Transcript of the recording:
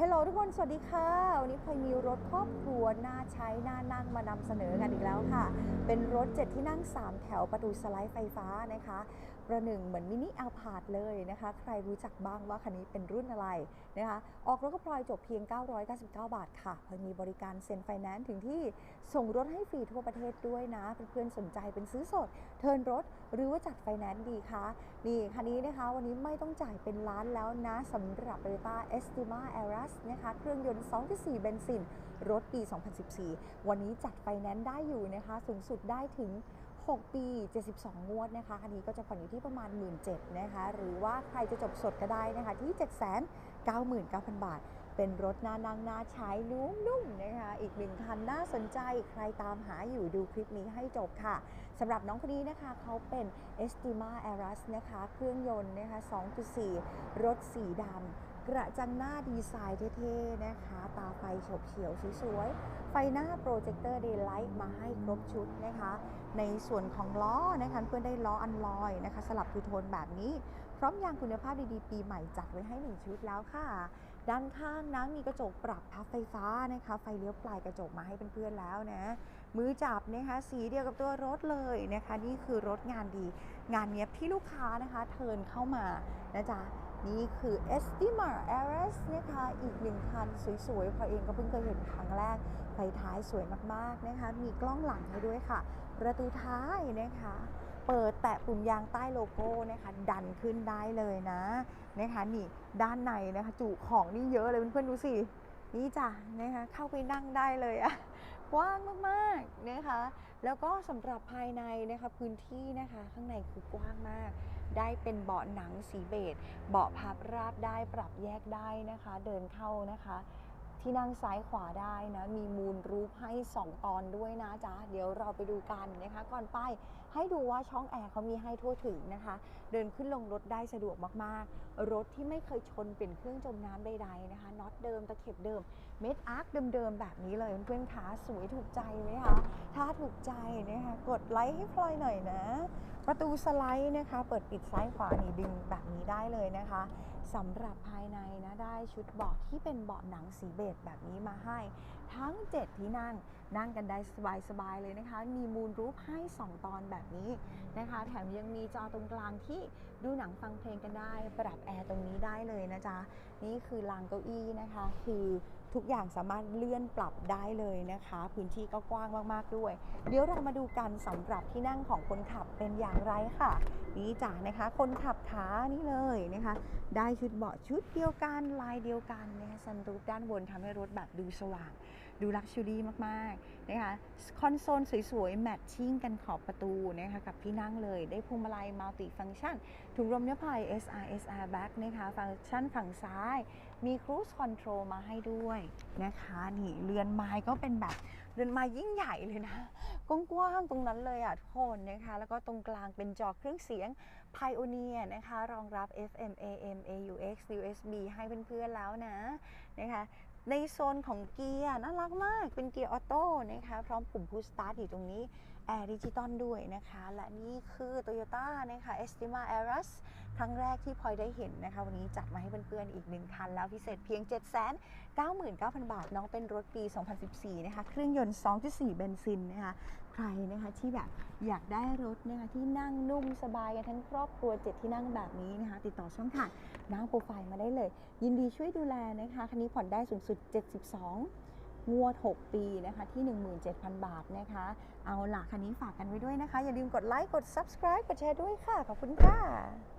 ฮลโหลทุกคน สวัสดีค่ะ วันนี้พลอยมีรถครอบครัวน่าใช้น่านั่งมานำเสนอกันอีกแล้วค่ะ เป็นรถ7ที่นั่ง 3 แถวประตูสไลด์ไฟฟ้านะคะประหนึ่งเหมือนมินิอัลพาดเลยนะคะ ใครรู้จักบ้างว่าคันนี้เป็นรุ่นอะไรนะคะ ออกรถก็พลอยจบเพียง 999 บาทค่ะพลอยมีบริการเซ็นไฟแนนซ์ถึงที่ส่งรถให้ฟรีทั่วประเทศด้วยนะ เพื่อนๆสนใจเป็นซื้อสด เทินรถหรือว่าจัดไฟแนนซ์ดีคะนี่คันนี้นะคะวันนี้ไม่ต้องจ่ายเป็นล้านแล้วนะสำหรับ Toyota Estima Aras นะคะเครื่องยนต์ 2.4 เบนซินรถปี 2014 วันนี้จัดไฟแนนซ์ได้อยู่นะคะ สูงสุดได้ถึง 6 ปี 72 งวดนะคะคันนี้ก็จะผ่อนอยู่ที่ประมาณ 1 7ื่นนะคะ หรือว่าใครจะจบสดก็ได้นะคะ ที่ 799,000 บาท เป็นรถน่านั่งน่าใช้นุ่มๆนะคะ อีกหนึ่งคันน่าสนใจ ใครตามหาอยู่ดูคลิปนี้ให้จบค่ะ สำหรับน้องคนนี้นะคะ เขาเป็น Estima Aras นะคะ เครื่องยนต์นะคะ 2.4 รถสีดำ กระจังหน้าดีไซน์เท่ๆนะคะ ตาไฟฉบเฉียวสวยๆ ไฟหน้าโปรเจคเตอร์เดย์ไลท์มาให้ครบชุดนะคะ ในส่วนของล้อนะคะเพื่อนได้ล้ออันลอยนะคะ สลับทูโทนแบบนี้ พร้อมยางคุณภาพดีๆ ปีใหม่จัดไว้ให้หนึ่งชุดแล้วค่ะ ด้านข้างนะมีกระจกปรับพับไฟฟ้านะคะไฟเลี้ยวปลายกระจกมาให้เพื่อนๆแล้วนะมือจับนะคะสีเดียวกับตัวรถเลยนะคะ นี่คือรถงานดี งานเนี้ยที่ลูกค้านะคะเทินเข้ามานะจ๊ะนี่คือ Estima Ares นะคะ อีกหนึ่งคันสวยๆพอเองก็เพิ่งเคยเห็นครั้งแรก ไฟท้ายสวยมากๆนะคะ มีกล้องหลังให้ด้วยค่ะ ประตูท้ายนะคะ เปิดแตะปุ่มยางใต้โลโก้นะคะดันขึ้นได้เลยนะนะคะนี่ด้านในนะคะจุของนี่เยอะเลยเพื่อนๆดูสินี่จ้ะนะคะเข้าไปนั่งได้เลยอะกว้างมากๆนะคะแล้วก็สำหรับภายในนะคะพื้นที่นะคะข้างในคือกว้างมาก ได้เป็นเบาะหนังสีเบจเบาะพับราบได้ปรับแยกได้นะคะ เดินเข้านะคะ ที่นั่งซ้ายขวาได้นะมีมูลรูปให้ 2 ตอนด้วยนะจ๊ะเดี๋ยวเราไปดูกันนะคะก่อนไปให้ดูว่าช่องแอร์เขามีให้ทั่วถึงนะคะ เดินขึ้นลงรถได้สะดวกมากๆ รถที่ไม่เคยชนเป็นเครื่องจมน้ำใดๆนะคะน็อตเดิมตะเข็บเดิมเม็ดอาร์คเดิมๆแบบนี้เลยเพื่อนๆคะสวยถูกใจไหมคะถ้าถูกใจนะคะกดไลค์ให้พลอยหน่อยนะ ประตูสไลด์นะคะ เปิดปิดซ้ายขวานี่ดึงแบบนี้ได้เลยนะคะสำหรับภายในนะได้ชุดเบาะที่เป็นเบาะหนังสีเบจแบบนี้มาให้ ทั้ง 7 ที่นั่ง นั่งกันได้สบายๆเลยนะคะ มีมูลรูปให้ 2 ตอนแบบนี้นะคะ แถมยังมีจอตรงกลางที่ดูหนังฟังเพลงกันได้ ปรับแอร์ตรงนี้ได้เลยนะจ๊ะ นี่คือรางเก้าอี้นะคะ คือทุกอย่างสามารถเลื่อนปรับได้เลยนะคะ พื้นที่ก็กว้างมากๆด้วย เดี๋ยวเรามาดูกันสำหรับที่นั่งของคนขับเป็นอย่างไรค่ะ นี่จ้ะนะคะ คนขับขานี่เลยนะคะ ได้ชุดเบาะชุดเดียวกันลายเดียวกันนะคะซันรูฟด้านบนทำให้รถแบบดูสว่าง ดูลักชัวรี่มากๆนะคะคอนโซลสวยๆ แมทชิ่งกันขอบประตูนะคะกับที่นั่งเลยได้พวงมาลัยมัลติฟัง c t ชันถุงลมนิรภัย SRS Airbag นะคะฟังก์ชันฝั่งซ้าย มี Cruise Control มาให้ด้วยนะคะนี่เรือนไม้ก็เป็นแบบเรือนไม้ยิ่งใหญ่เลยนะกว้างๆตรงนั้นเลยอะทุกคนนะคะแล้วก็ตรงกลางเป็นจอเครื่องเสียง Pioneer นะคะรองรับ FM AM AUX USB ให้เพื่อนๆแล้วนะนะคะ ในโซนของเกียร์น่ารักมากเป็นเกียร์ออโต้นะคะพร้อมปุ่มพุชสตาร์ทอยู่ตรงนี้แอร์ดิจิตอลด้วยนะคะ และนี่คือ Toyota นะคะ Estima Aras ครั้งแรกที่พลอยได้เห็นนะคะ วันนี้จัดมาให้เพื่อนๆ อีกหนึ่งคัน แล้วพิเศษเพียง 799,000 บาท น้องเป็นรถปี 2014 นะคะ เครื่องยนต์ 2.4 เบนซินนะคะ ใครนะคะที่แบบอยากได้รถนะคะที่นั่งนุ่มสบายกันทั้งครอบครัว 7 ที่นั่งแบบนี้นะคะ ติดต่อช่องทางน้างโปรไฟล์มาได้เลย ยินดีช่วยดูแลนะคะ คันนี้ผ่อนได้สูงสุด 72 งวด 6 ปีนะคะที่ 17,000 บาทนะคะ เอาล่ะคันนี้ฝากกันไว้ด้วยนะคะ อย่าลืมกดไลค์ กด subscribe กดแชร์ด้วยค่ะ ขอบคุณค่ะ